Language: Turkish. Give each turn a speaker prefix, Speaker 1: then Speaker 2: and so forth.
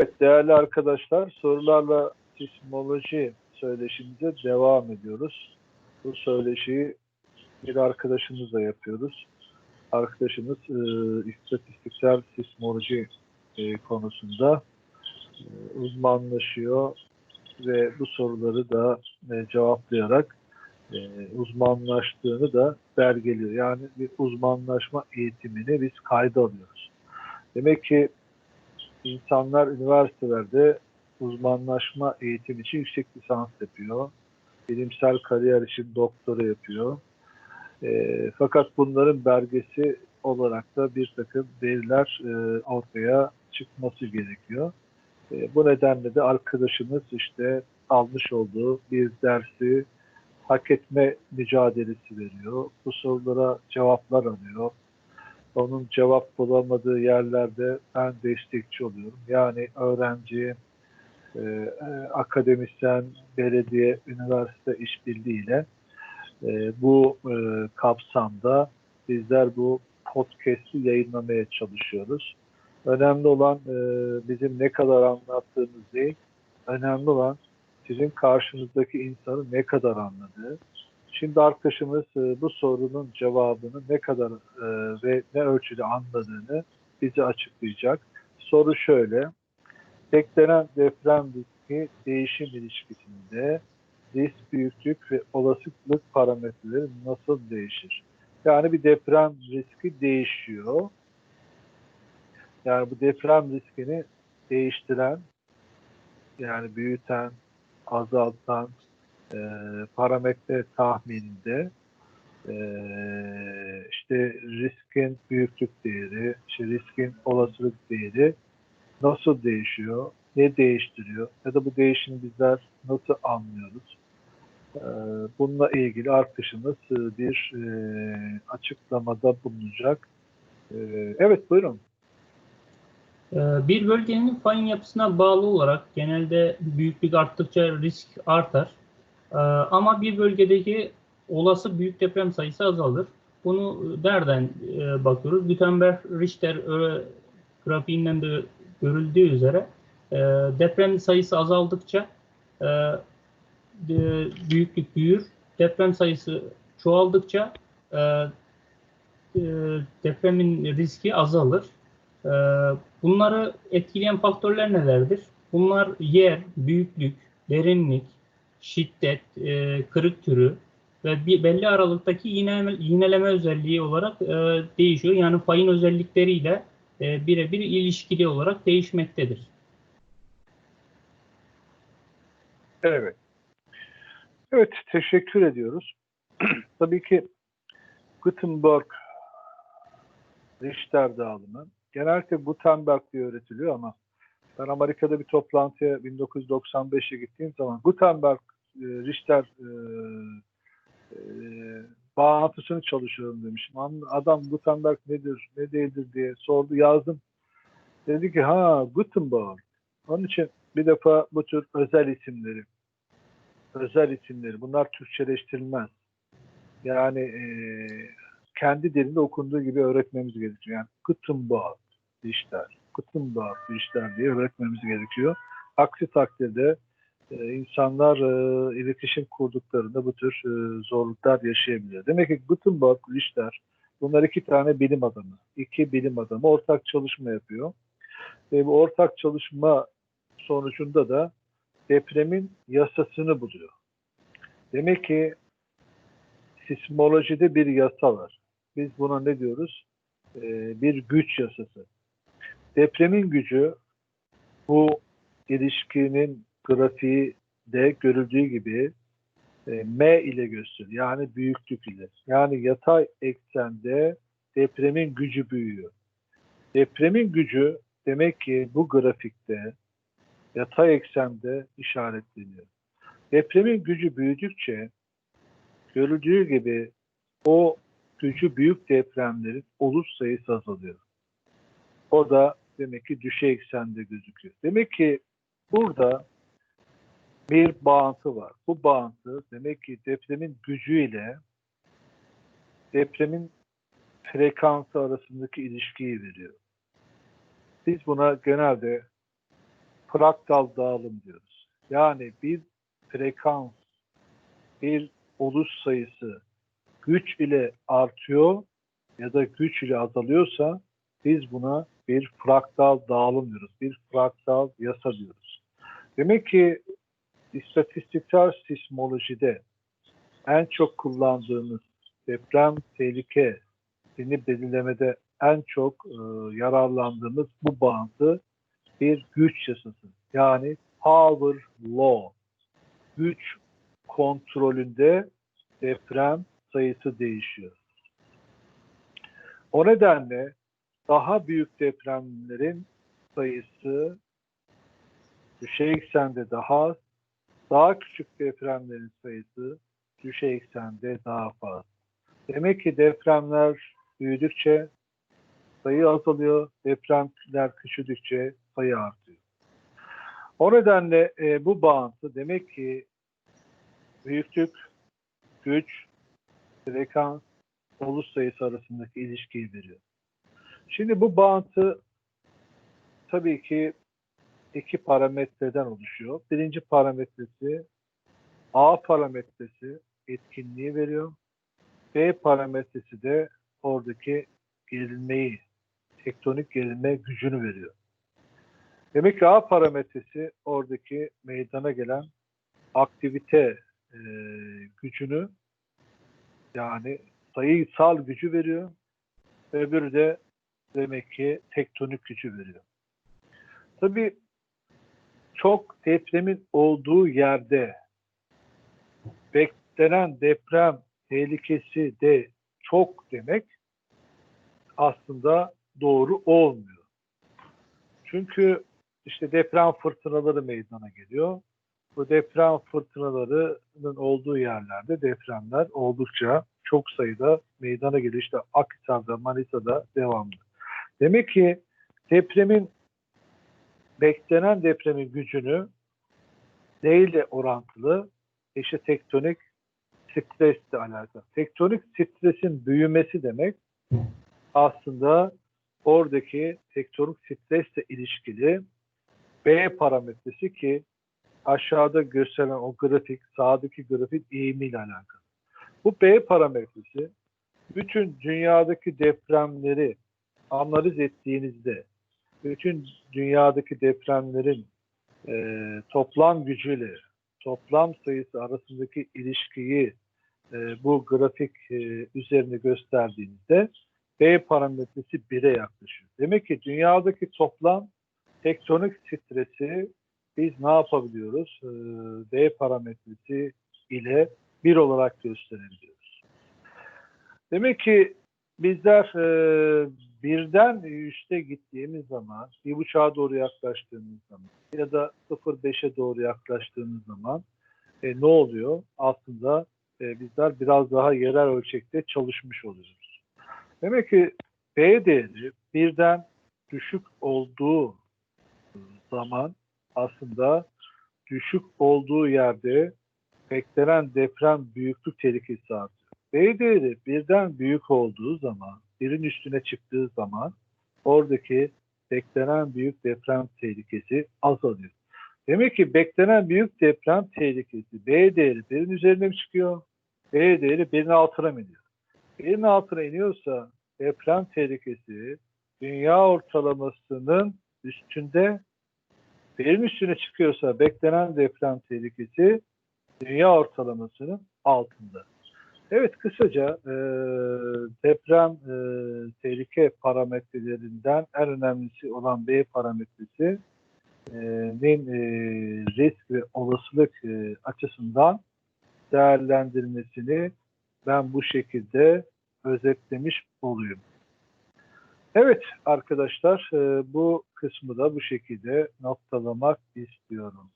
Speaker 1: Evet değerli arkadaşlar sorularla sismoloji söyleşimize devam ediyoruz. Bu söyleşiyi bir arkadaşımızla yapıyoruz. Arkadaşımız e, istatistiksel sismoloji e, konusunda e, uzmanlaşıyor ve bu soruları da e, cevaplayarak e, uzmanlaştığını da belgeliyor. Yani bir uzmanlaşma eğitimini biz kayda alıyoruz. Demek ki insanlar üniversitelerde uzmanlaşma eğitim için yüksek lisans yapıyor. Bilimsel kariyer için doktora yapıyor. E, fakat bunların belgesi olarak da bir takım veriler e, ortaya çıkması gerekiyor. E, bu nedenle de arkadaşımız işte almış olduğu bir dersi hak etme mücadelesi veriyor. Bu sorulara cevaplar arıyor. Onun cevap bulamadığı yerlerde ben destekçi oluyorum. Yani öğrenci, e, e, akademisyen, belediye, üniversite işbirliğiyle e, bu e, kapsamda bizler bu podcast'i yayınlamaya çalışıyoruz. Önemli olan e, bizim ne kadar anlattığımız değil, önemli olan sizin karşınızdaki insanı ne kadar anladığı. Şimdi arkadaşımız e, bu sorunun cevabını ne kadar e, ve ne ölçüde anladığını bize açıklayacak. Soru şöyle, beklenen deprem riski değişim ilişkisinde risk, büyüklük ve olasılık parametreleri nasıl değişir? Yani bir deprem riski değişiyor. Yani bu deprem riskini değiştiren, yani büyüten, azaltan e, parametre tahmininde e, işte riskin büyüklük değeri, işte riskin olasılık değeri nasıl değişiyor, ne değiştiriyor ya da bu değişimi bizler nasıl anlıyoruz? E, bununla ilgili arkadaşımız bir e, açıklamada bulunacak. E, evet buyurun.
Speaker 2: Bir bölgenin fayın yapısına bağlı olarak genelde büyüklük arttıkça risk artar. Ama bir bölgedeki olası büyük deprem sayısı azalır. Bunu nereden bakıyoruz? Gutenberg-Richter grafiğinden de görüldüğü üzere deprem sayısı azaldıkça büyüklük büyür. Deprem sayısı çoğaldıkça depremin riski azalır. Bunları etkileyen faktörler nelerdir? Bunlar yer, büyüklük, derinlik, şiddet, kırık türü ve bir belli aralıktaki yine, yineleme özelliği olarak değişiyor. Yani fayın özellikleriyle birebir ilişkili olarak değişmektedir.
Speaker 1: Evet. Evet, teşekkür ediyoruz. Tabii ki Gutenberg Richter dağılımı genellikle Gutenberg diye öğretiliyor ama ben Amerika'da bir toplantıya 1995'e gittiğim zaman Gutenberg e, Richter e, e, bağlantısını çalışıyorum demişim. Adam Gutenberg nedir, ne değildir diye sordu, yazdım. Dedi ki ha Gutenberg. Onun için bir defa bu tür özel isimleri, özel isimleri, bunlar Türkçeleştirilmez. Yani e, kendi dilinde okunduğu gibi öğretmemiz gerekiyor. Yani Gutenberg işler, Gutenberg işler diye öğretmemiz gerekiyor. Aksi takdirde e, insanlar e, iletişim kurduklarında bu tür e, zorluklar yaşayabilir. Demek ki Gutenberg, Richter bunlar iki tane bilim adamı. iki bilim adamı ortak çalışma yapıyor. Ve bu ortak çalışma sonucunda da depremin yasasını buluyor. Demek ki sismolojide bir yasa var. Biz buna ne diyoruz? Ee, bir güç yasası. Depremin gücü bu ilişkinin grafiği de görüldüğü gibi e, M ile gösteriyor. Yani büyüklük ile. Yani yatay eksende depremin gücü büyüyor. Depremin gücü demek ki bu grafikte yatay eksende işaretleniyor. Depremin gücü büyüdükçe görüldüğü gibi o gücü büyük depremlerin oluş sayısı azalıyor. O da demek ki düşe eksende gözüküyor. Demek ki burada bir bağıntı var. Bu bağıntı demek ki depremin gücüyle depremin frekansı arasındaki ilişkiyi veriyor. Biz buna genelde fraktal dağılım diyoruz. Yani bir frekans, bir oluş sayısı güç ile artıyor ya da güç ile azalıyorsa biz buna bir fraktal dağılım diyoruz. Bir fraktal yasa diyoruz. Demek ki istatistiksel sismolojide en çok kullandığımız deprem tehlikesini belirlemede en çok e, yararlandığımız bu bağıntı bir güç yasası. Yani power law. Güç kontrolünde deprem sayısı değişiyor. O nedenle daha büyük depremlerin sayısı düşey eksende daha az, daha küçük depremlerin sayısı düşey eksende daha fazla. Demek ki depremler büyüdükçe sayı azalıyor, depremler küçüldükçe sayı artıyor. O nedenle e, bu bağıntı demek ki büyüklük, güç, frekans, oluş sayısı arasındaki ilişkiyi veriyor. Şimdi bu bağıntı tabii ki iki parametreden oluşuyor. Birinci parametresi A parametresi etkinliği veriyor. B parametresi de oradaki gerilmeyi, tektonik gerilme gücünü veriyor. Demek ki A parametresi oradaki meydana gelen aktivite e, gücünü yani sayısal gücü veriyor. Öbürü de demek ki tektonik gücü veriyor. Tabii çok depremin olduğu yerde beklenen deprem tehlikesi de çok demek aslında doğru olmuyor. Çünkü işte deprem fırtınaları meydana geliyor. Bu deprem fırtınalarının olduğu yerlerde depremler oldukça çok sayıda meydana geliyor. İşte Akhisar'da, Manisa'da devamlı. Demek ki depremin beklenen depremin gücünü neyle orantılı? İşte tektonik stresle alakalı. Tektonik stresin büyümesi demek aslında oradaki tektonik stresle ilişkili B parametresi ki aşağıda gösterilen o grafik, sağdaki grafik eğimiyle alakalı. Bu B parametresi bütün dünyadaki depremleri analiz ettiğinizde bütün dünyadaki depremlerin e, toplam gücüyle toplam sayısı arasındaki ilişkiyi e, bu grafik e, üzerine gösterdiğinizde B parametresi 1'e yaklaşıyor. Demek ki dünyadaki toplam tektonik stresi biz ne yapabiliyoruz? E, B parametresi ile 1 olarak gösterebiliyoruz. Demek ki bizler e, birden üste gittiğimiz zaman, bir buçuğa doğru yaklaştığımız zaman ya da 0.5'e doğru yaklaştığımız zaman e, ne oluyor? Aslında e, bizler biraz daha yerel ölçekte çalışmış oluyoruz. Demek ki B değeri birden düşük olduğu zaman aslında düşük olduğu yerde beklenen deprem büyüklük tehlikesi artıyor. B değeri birden büyük olduğu zaman, birin üstüne çıktığı zaman oradaki beklenen büyük deprem tehlikesi azalıyor. Demek ki beklenen büyük deprem tehlikesi B değeri birin üzerine mi çıkıyor? B değeri birin altına mı iniyor? Birin altına iniyorsa deprem tehlikesi dünya ortalamasının üstünde birin üstüne çıkıyorsa beklenen deprem tehlikesi dünya ortalamasının altında. Evet kısaca e, deprem e, tehlike parametrelerinden en önemlisi olan B parametresi e, e, risk ve olasılık e, açısından değerlendirmesini ben bu şekilde özetlemiş olayım. Evet arkadaşlar e, bu kısmı da bu şekilde noktalamak istiyorum.